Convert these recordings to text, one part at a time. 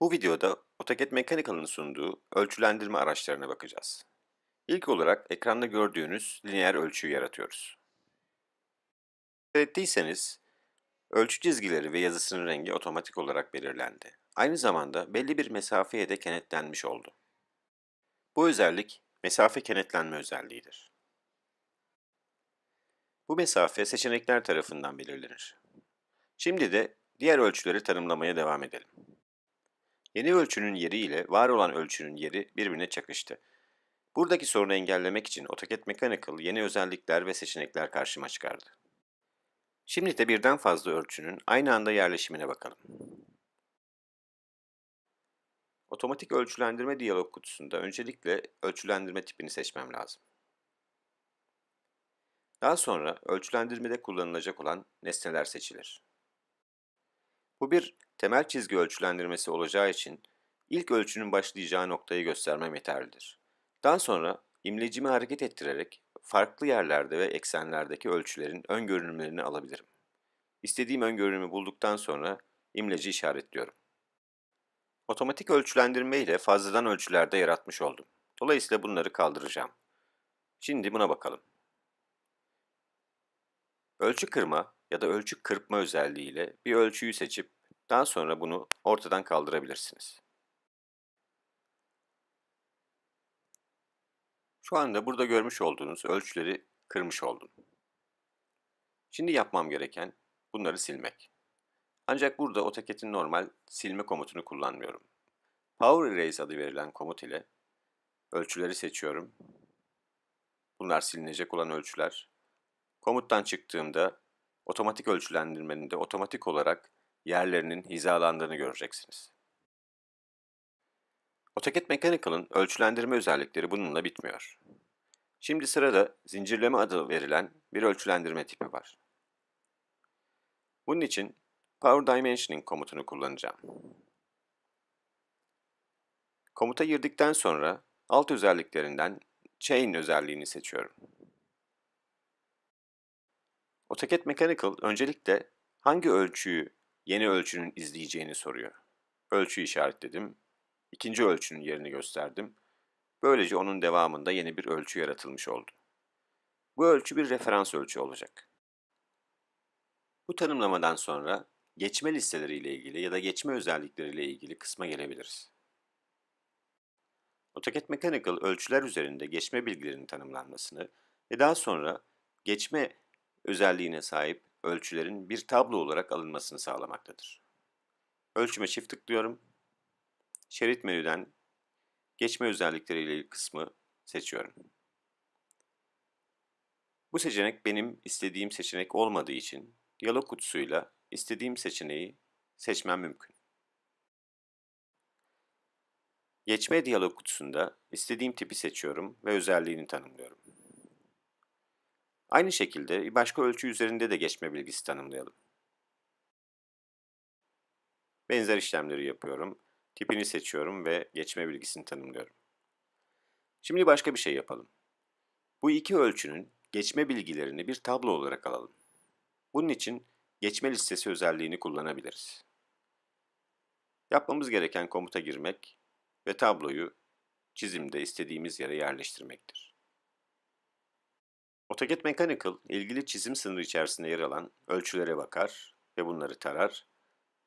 Bu videoda AutoCAD Mechanical'ın sunduğu ölçülendirme araçlarına bakacağız. İlk olarak ekranda gördüğünüz lineer ölçüyü yaratıyoruz. Ettiyseniz, ölçü çizgileri ve yazısının rengi otomatik olarak belirlendi. Aynı zamanda belli bir mesafeye de kenetlenmiş oldu. Bu özellik mesafe kenetlenme özelliğidir. Bu mesafe seçenekler tarafından belirlenir. Şimdi de diğer ölçüleri tanımlamaya devam edelim. Yeni ölçünün yeri ile var olan ölçünün yeri birbirine çakıştı. Buradaki sorunu engellemek için AutoCAD Mechanical yeni özellikler ve seçenekler karşıma çıkardı. Şimdi de birden fazla ölçünün aynı anda yerleşimine bakalım. Otomatik ölçülendirme diyalog kutusunda öncelikle ölçülendirme tipini seçmem lazım. Daha sonra ölçülendirmede kullanılacak olan nesneler seçilir. Bu bir temel çizgi ölçülendirmesi olacağı için ilk ölçünün başlayacağı noktayı göstermem yeterlidir. Daha sonra imlecimi hareket ettirerek farklı yerlerde ve eksenlerdeki ölçülerin ön görünümlerini alabilirim. İstediğim ön görünümü bulduktan sonra imleci işaretliyorum. Otomatik ölçülendirme ile fazladan ölçüler de yaratmış oldum. Dolayısıyla bunları kaldıracağım. Şimdi buna bakalım. Ölçü kırma ya da ölçü kırpma özelliğiyle bir ölçüyü seçip daha sonra bunu ortadan kaldırabilirsiniz. Şu anda burada görmüş olduğunuz ölçüleri kırmış oldum. Şimdi yapmam gereken bunları silmek. Ancak burada AutoCAD'in normal silme komutunu kullanmıyorum. Power Erase adı verilen komut ile ölçüleri seçiyorum. Bunlar silinecek olan ölçüler. Komuttan çıktığımda otomatik ölçülendirmenin de otomatik olarak yerlerinin hizalandığını göreceksiniz. AutoCAD Mechanical'ın ölçülendirme özellikleri bununla bitmiyor. Şimdi sırada zincirleme adı verilen bir ölçülendirme tipi var. Bunun için Power Dimensioning komutunu kullanacağım. Komuta girdikten sonra alt özelliklerinden Chain özelliğini seçiyorum. AutoCAD Mechanical öncelikle hangi ölçüyü yeni ölçünün izleyeceğini soruyor. Ölçüyü işaretledim. İkinci ölçünün yerini gösterdim. Böylece onun devamında yeni bir ölçü yaratılmış oldu. Bu ölçü bir referans ölçü olacak. Bu tanımlamadan sonra geçme listeleri ile ilgili ya da geçme özellikleri ile ilgili kısma gelebiliriz. AutoCAD Mechanical ölçüler üzerinde geçme bilgilerinin tanımlanmasını ve daha sonra geçme özelliğine sahip ölçülerin bir tablo olarak alınmasını sağlamaktadır. Ölçüme çift tıklıyorum. Şerit menüden geçme özellikleri ile kısmı seçiyorum. Bu seçenek benim istediğim seçenek olmadığı için diyalog kutusuyla istediğim seçeneği seçmem mümkün. Geçme diyalog kutusunda istediğim tipi seçiyorum ve özelliğini tanımlıyorum. Aynı şekilde başka ölçü üzerinde de geçme bilgisi tanımlayalım. Benzer işlemleri yapıyorum. Tipini seçiyorum ve geçme bilgisini tanımlıyorum. Şimdi başka bir şey yapalım. Bu iki ölçünün geçme bilgilerini bir tablo olarak alalım. Bunun için geçme listesi özelliğini kullanabiliriz. Yapmamız gereken komuta girmek ve tabloyu çizimde istediğimiz yere yerleştirmektir. AutoCAD Mechanical ilgili çizim sınırı içerisinde yer alan ölçülere bakar ve bunları tarar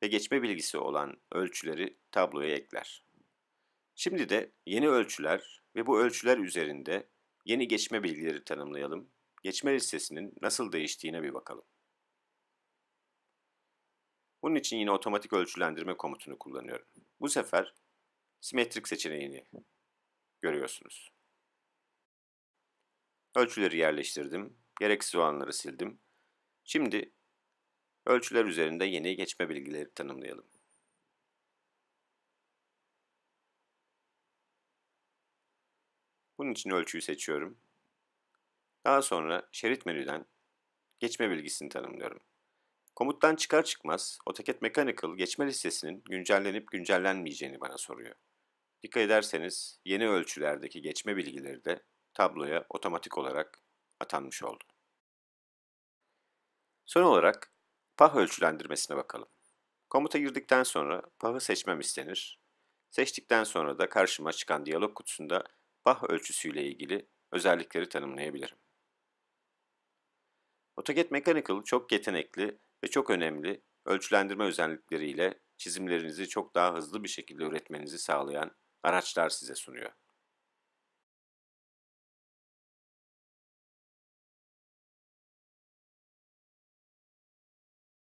ve geçme bilgisi olan ölçüleri tabloya ekler. Şimdi de yeni ölçüler ve bu ölçüler üzerinde yeni geçme bilgileri tanımlayalım. Geçme listesinin nasıl değiştiğine bir bakalım. Bunun için yine otomatik ölçülendirme komutunu kullanıyorum. Bu sefer simetrik seçeneğini görüyorsunuz. Ölçüleri yerleştirdim. Gereksiz olanları sildim. Şimdi ölçüler üzerinde yeni geçme bilgileri tanımlayalım. Bunun için ölçüyü seçiyorum. Daha sonra şerit menüden geçme bilgisini tanımlıyorum. Komuttan çıkar çıkmaz AutoCAD Mechanical geçme listesinin güncellenip güncellenmeyeceğini bana soruyor. Dikkat ederseniz yeni ölçülerdeki geçme bilgileri de tabloya otomatik olarak atanmış oldu. Son olarak pah ölçülendirmesine bakalım. Komuta girdikten sonra pahı seçmem istenir Seçtikten sonra da karşıma çıkan diyalog kutusunda Bah ölçüsüyle ilgili özellikleri tanımlayabilirim. AutoCAD Mechanical çok yetenekli ve çok önemli ölçülendirme özellikleriyle çizimlerinizi çok daha hızlı bir şekilde üretmenizi sağlayan araçlar size sunuyor.